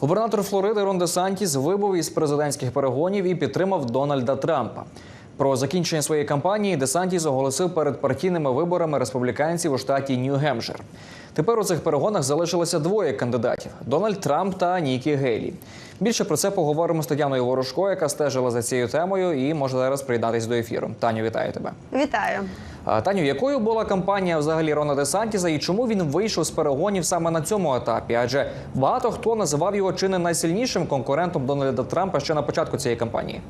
Губернатор Флориди Рон Де Сантіс вибув із президентських перегонів і підтримав Дональда Трампа. Про закінчення своєї кампанії Де Сантіс оголосив перед партійними виборами республіканців у штаті Нью-Гемпшир. Тепер у цих перегонах залишилося двоє кандидатів: Дональд Трамп та Нікі Гейлі. Більше про це поговоримо з Тетяною Ворожко, яка стежила за цією темою і може зараз приєднатись до ефіру. Таню, вітаю тебе. Вітаю. Таню, якою була кампанія взагалі Рона Де Сантіса і чому він вийшов з перегонів саме на цьому етапі? Адже багато хто називав його чи не найсильнішим конкурентом Дональда Трампа ще на початку цієї кампанії.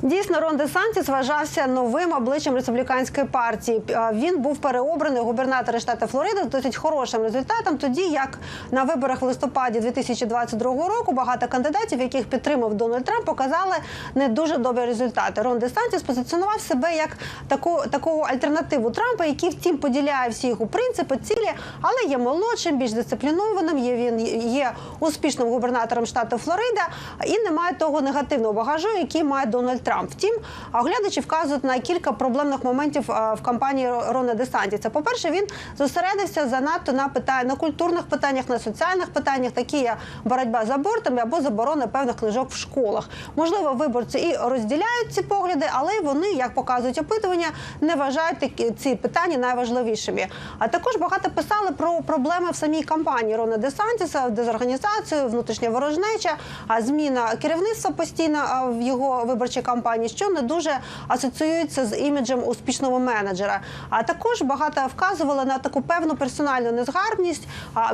Дійсно, Рон Де Сантіс вважався новим обличчям республіканської партії. Він був переобраний губернатором штату Флорида з досить хорошим результатом. Тоді як на виборах в листопаді 2022 року багато кандидатів, яких підтримав Дональд Трамп, показали не дуже добрі результати. Рон Де Сантіс позиціонував себе як таку такого альтернативу Трампа, який втім поділяє всі його принципи, цілі, але є молодшим, більш дисциплінованим. Є він є успішним губернатором штату Флорида і не має того негативного багажу, який має Дональд Трамп. Втім, оглядачі вказують на кілька проблемних моментів в кампанії Ро- Рона Десантіса. По перше, він зосередився занадто на питань на культурних питаннях, на соціальних питаннях, такі як боротьба з абортами або заборона певних книжок в школах. Можливо, виборці і розділяють ці погляди, але вони, як показують опитування, не вважають такі ці питання найважливішими. А також багато писали про проблеми в самій кампанії Рона Десантіса, дезорганізацію, внутрішня ворожнеча, а зміна керівництва постійно в його виборчій кампанії, що не дуже асоціюється з іміджем успішного менеджера. А також багато вказували на таку певну персональну незгарбність,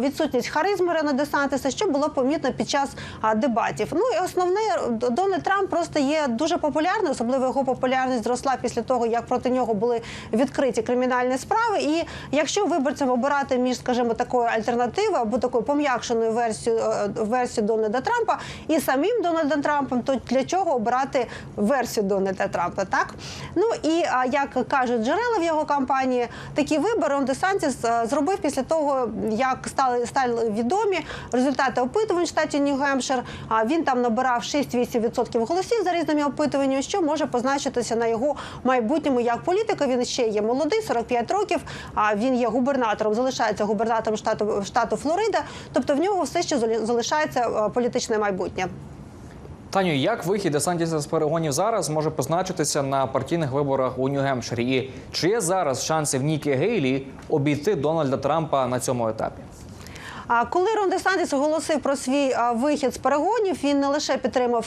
відсутність харизми Рона Десантіса, що було помітно під час дебатів. Ну і основне Дональд Трамп просто є дуже популярним, особливо його популярність зросла після того, як проти нього були відкриті кримінальні справи. І якщо виборцям обирати між, скажімо, такою альтернативою або такою пом'якшеною версією е, версією Дональда Трампа і самим Дональдом Трампом, то для чого обирати версію Дональда Трампа? Так ну і як кажуть джерела в його кампанії, такі вибори Рон Десантіс зробив після того, як стали стали відомі результати опитувань в штаті Нью-Гемпшир. Він там набирав 6-8% голосів за різними опитуваннями, що може позначитися на його майбутньому як політика. Він ще є молодий, 45 років. А він є губернатором, залишається губернатором штату штату Флорида. Тобто в нього все ще залишається політичне майбутнє. Таню, як вихід Десантіса з перегонів зараз може позначитися на партійних виборах у Нью-Гемпширі? І чи є зараз шанси в Нікі Гейлі обійти Дональда Трампа на цьому етапі? Коли Рон Десантіс оголосив про свій вихід з перегонів, він не лише підтримав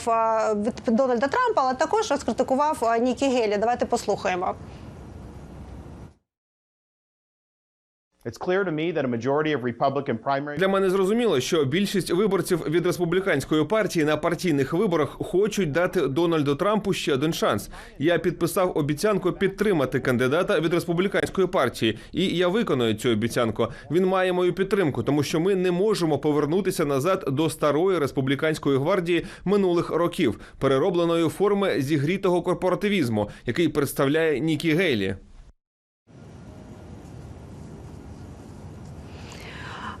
Дональда Трампа, але також розкритикував Нікі Гелі. Давайте послухаємо. Для мене зрозуміло, що більшість виборців від республіканської партії на партійних виборах хочуть дати Дональду Трампу ще один шанс. Я підписав обіцянку підтримати кандидата від республіканської партії, і я виконую цю обіцянку. Він має мою підтримку, тому що ми не можемо повернутися назад до старої республіканської гвардії минулих років, переробленої форми зігрітого корпоративізму, який представляє Нікі Гейлі.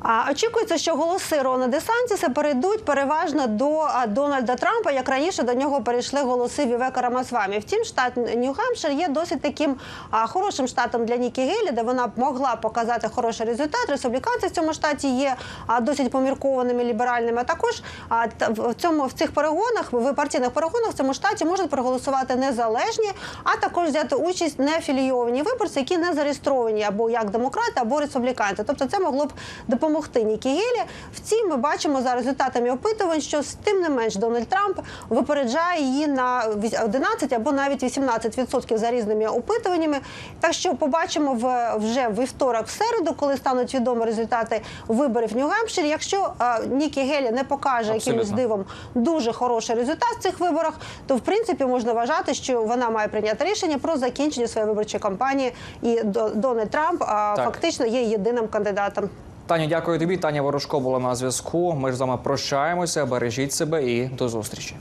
А очікується, що голоси Рона Десантіса перейдуть переважно до Дональда Трампа, як раніше до нього перейшли голоси Вівека Рамасвамі. Втім, штат Нью-Гемпшир є досить таким хорошим штатом для Нікі Гейлі, де вона могла показати хороший результат. Республіканці в цьому штаті є досить поміркованими ліберальними. А також в цьому в цих перегонах, в партійних перегонах в цьому штаті можуть проголосувати незалежні, а також взяти участь неафілійовані виборці, які не зареєстровані або як демократи, або республіканці. Тобто, це могло б допомогти Нікі Гелі. Втім, ми бачимо за результатами опитувань, що тим не менш Дональд Трамп випереджає її на 11 або навіть 18% за різними опитуваннями. Так що побачимо в вже в вівторок, в середу, коли стануть відомі результати виборів в Нью-Гемпширі. Якщо е, Нікі Гелі не покаже якимось Абсолютно. дивом дуже хороший результат в цих виборах, то в принципі можна вважати, що вона має прийняти рішення про закінчення своєї виборчої кампанії, і До- Дональд Трамп Так. фактично є єдиним кандидатом. Таню, дякую тобі. Таня Ворожко була на зв'язку. Ми ж з вами прощаємося. Бережіть себе і до зустрічі.